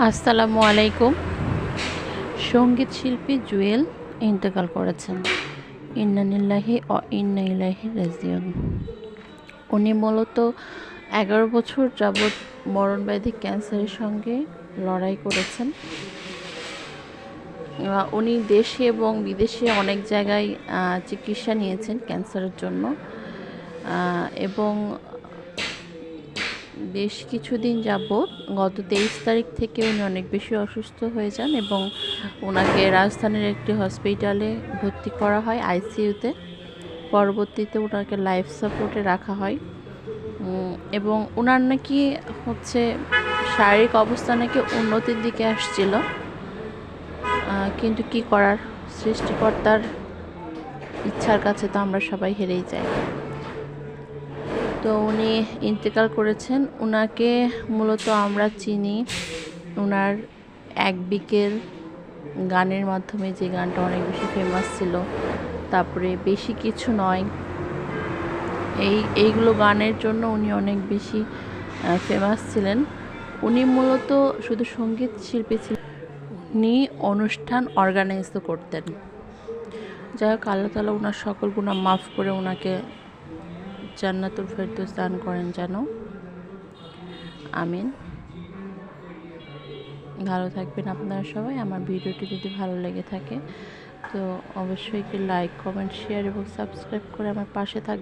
আসসালামু আলাইকুম। সংগীত শিল্পী জুয়েল ইন্তেকাল করেছেন। ইন্নানিল্লাহি ও ইন্না ইলাহি রাজিউন। উনি মূলত এগারো বছর যাবৎ মরণব্যাধি ক্যান্সারের সঙ্গে লড়াই করেছেন। উনি দেশে এবং বিদেশে অনেক জায়গায় চিকিৎসা নিয়েছেন ক্যান্সারের জন্য। এবং বেশ কিছুদিন যাবৎ গত তেইশ তারিখ থেকে উনি অনেক বেশি অসুস্থ হয়ে যান এবং ওনাকে রাজধানীর একটি হসপিটালে ভর্তি করা হয়, আইসিইউতে। পরবর্তীতে ওনাকে লাইফ সাপোর্টে রাখা হয়। এবং ওনার নাকি হচ্ছে শারীরিক অবস্থা নাকি উন্নতির দিকে আসছিল। কিন্তু কি করার? সৃষ্টিকর্তার ইচ্ছার কাছে তো আমরা সবাই হেরেই যাই। তো উনি ইন্তেকাল করেছেন। ওনাকে মূলত আমরা চিনি। ওনার এক বিকেল গানের মাধ্যমে যে গানটা অনেক বেশি ফেমাস ছিল, তারপরে বেশি কিছু নয়। এই, এইগুলো গানের জন্য উনি অনেক বেশি ফেমাস ছিলেন। উনি মূলত শুধু সংগীত শিল্পী ছিলেন উনি অনুষ্ঠান অর্গানাইজও করতেন। যাই হোক, আল্লাহ তালা ওনার সকল গুণা মাফ করে ওনাকে জান্নাতুল ফেরদৌস দান করেন যেন। আমিন। ভালো থাকবেন আপনারা সবাই। আমার ভিডিওটি যদি ভালো লেগে থাকে, তো অবশ্যই একটি লাইক, কমেন্ট শেয়ার এবং সাবস্ক্রাইব করে আমার পাশে থাকবেন।